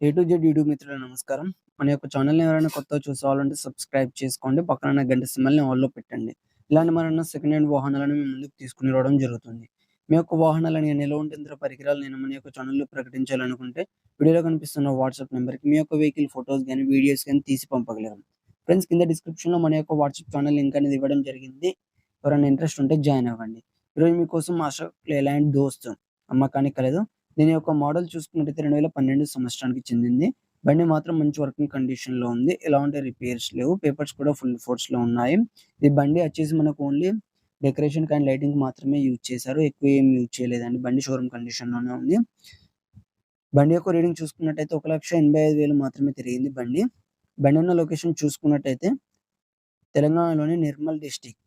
A to Z YouTube మిత్రులు నమస్కారం. మన యొక్క ఛానల్ని ఎవరైనా కొత్తగా చూసుకోవాలంటే సబ్స్క్రైబ్ చేసుకోండి. పక్కన గంట సిమ్మల్ని ఆల్‌లో పెట్టండి. ఇలాంటి మరన్న సెకండ్ హ్యాండ్ వాహనాలను మేము ముందుకు తీసుకుని రావడం జరుగుతుంది. మీ యొక్క వాహనాలని నిల్వ ఉంటుంది పరికరాలు నేను మన యొక్క ఛానల్లో ప్రకటించాలనుకుంటే వీడియోలో కనిపిస్తున్న వాట్సాప్ నెంబర్కి మీ యొక్క వెహికల్ ఫోటోస్ కానీ వీడియోస్ కానీ తీసి పంపగలరు. ఫ్రెండ్స్ కింద డిస్క్రిప్షన్‌లో మన యొక్క వాట్సాప్ ఛానల్ లింక్ అనేది ఇవ్వడం జరిగింది. ఎవరైనా ఇంట్రెస్ట్ ఉంటే జాయిన్ అవ్వండి. ఈరోజు మీకోసం అశోక్ లేలాండ్ దోస్త్ అమ్మకానికి కలదు. దీని యొక్క మోడల్ చూసుకున్నట్టయితే 2012 సంవత్సరానికి చెందింది. బండి మాత్రం మంచి వర్కింగ్ కండిషన్లో ఉంది. ఎలాంటి రిపేర్స్ లేవు. పేపర్స్ కూడా ఫుల్ ఫోర్స్లో ఉన్నాయి. ఈ బండి వచ్చేసి మనకు ఓన్లీ డెకరేషన్ అండ్ లైటింగ్ మాత్రమే యూజ్ చేశారు. ఎక్కువ ఏం యూజ్ చేయలేదండి. బండి షోరూమ్ కండిషన్లోనే ఉంది. బండి యొక్క రీడింగ్ చూసుకున్నట్టయితే 1,85,000 మాత్రమే తిరిగింది బండి. బండి ఉన్న లొకేషన్ చూసుకున్నట్టయితే తెలంగాణలోని నిర్మల్ డిస్టిక్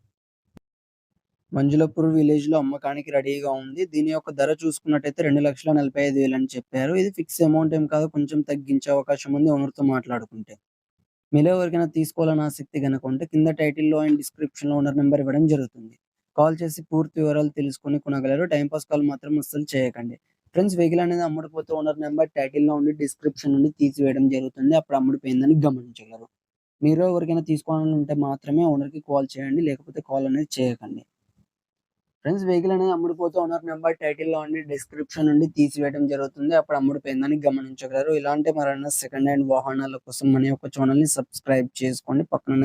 మంజులపూర్ విలేజ్లో అమ్మకానికి రెడీగా ఉంది. దీని యొక్క ధర చూసుకున్నట్టయితే 2,45,000 అని చెప్పారు. ఇది ఫిక్స్ అమౌంట్ ఏం కాదు. కొంచెం తగ్గించే అవకాశం ఉంది ఓనర్‌తో మాట్లాడుకుంటే. మీలో ఎవరికైనా తీసుకోవాలని ఆసక్తి కనుక ఉంటే కింద టైటిల్‌లో అండ్ డిస్క్రిప్షన్‌లో ఓనర్ నెంబర్ ఇవ్వడం జరుగుతుంది. కాల్ చేసి పూర్తి వివరాలు తెలుసుకొని కొనగలరు. టైంపాస్ పాస్ కాల్ మాత్రం అస్సలు చేయకండి. ఫ్రెండ్స్ వెహికల్ అనేది అమ్ముడుపోతే ఓనర్ నెంబర్ టైటిల్‌లో ఉండి డిస్క్రిప్షన్ నుండి తీసివేయడం జరుగుతుంది. అప్పుడు అమ్ముడిపోయిందని గమనించగలరు. మీరు ఎవరికైనా తీసుకోవాలని ఉంటే మాత్రమే ఓనర్‌కి కాల్ చేయండి. లేకపోతే కాల్ అనేది చేయకండి. ఫ్రెండ్స్ వెహికల్ అనేది అమ్ముడుపోతే ఉన్నారు నెంబర్ టైటిల్‌లో ఉండి డిస్క్రిప్షన్ నుండి తీసివేయడం జరుగుతుంది. అప్పుడు అమ్ముడిపోయిందని గమనించగలరు. ఇలాంటి మరన్నా సెకండ్ హ్యాండ్ వాహనాల కోసం మన యొక్క ఛానల్ని సబ్స్క్రైబ్ చేసుకోండి. పక్కన